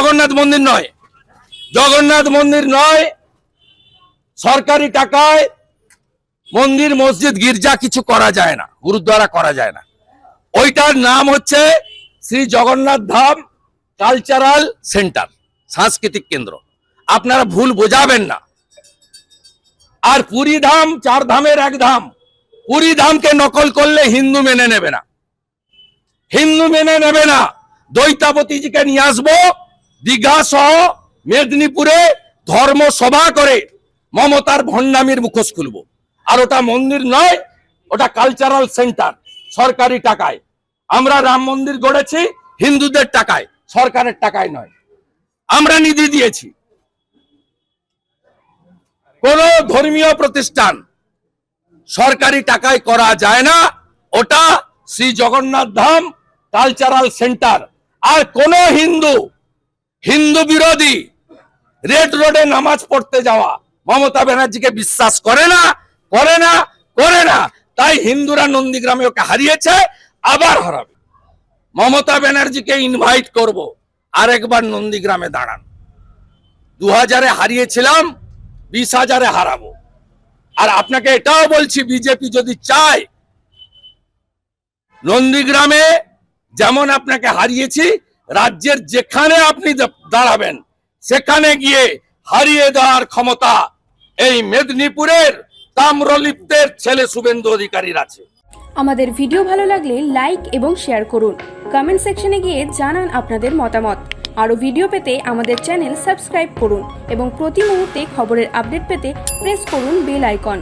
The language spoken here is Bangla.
জগন্নাথ মন্দির নয়। জগন্নাথ মন্দির নয়, সরকারি টাকায় মন্দির, মসজিদ, গির্জা কিছু করা যায় না, গুরুদ্বারা করা যায় না। ওইটার নাম হচ্ছে শ্রী জগন্নাথ ধাম কালচারাল সেন্টার, সাংস্কৃতিক কেন্দ্র। আপনারা ভুল বোঝাবেন না। আর পুরী ধাম, চার ধামের এক ধাম। পুরী ধামকে নকল করলে হিন্দু মেনে নেবে না। হিন্দু মেনে নেবে না। দৈতাপতিজিকে নিয়ে আসব দীঘা সহ মেদিনীপুরে ধর্ম সভা করে মমতার ভণ্ডামির মুখোশ খুলব। আর ওটা মন্দির নয়, ওটা কালচারাল সেন্টার সরকারি টাকায়। আমরা রাম মন্দির গড়েছি, হিন্দুদের টাকায়, সরকারের টাকায় নয়। আমরা নিধি দিয়েছি। কোন ধর্মীয় প্রতিষ্ঠান সরকারি টাকায় করা যায় না। ওটা শ্রী জগন্নাথ ধাম কালচারাল সেন্টার আর কোন হিন্দু হিন্দু বিরোধী, রেড রোডে নামাজ পড়তে যাওয়া, মমতা ব্যানার্জিকে বিশ্বাস করে না করে না করে না। তাই হিন্দুরা নন্দীগ্রামে ওকে হারিয়েছে, আবার হারাবে। মমতা ব্যানার্জিকে ইনভাইট করব, আরেকবার নন্দীগ্রামে দাঁড়ান। দু হাজারে হারিয়েছিলাম বিশ হাজারে হারাবো। আর আপনাকে এটাও বলছি, বিজেপি যদি চায়, নন্দীগ্রামে যেমন আপনাকে হারিয়েছি রাজ্যের যেখানে আপনি দাঁড়াবেন, সেখানে গিয়ে হারিয়ে দেওয়ার ক্ষমতা এই মেদিনীপুরের তাম্রলিপ্তের ছেলে শুভেন্দু অধিকারীর আছে। আমাদের ভিডিও ভালো লাগলে লাইক এবং শেয়ার করুন। কমেন্ট সেকশনে গিয়ে জানান আপনাদের মতামত। আরও ভিডিও পেতে আমাদের চ্যানেল সাবস্ক্রাইব করুন এবং প্রতি মুহূর্তে খবরের আপডেট পেতে প্রেস করুন বেল আইকন।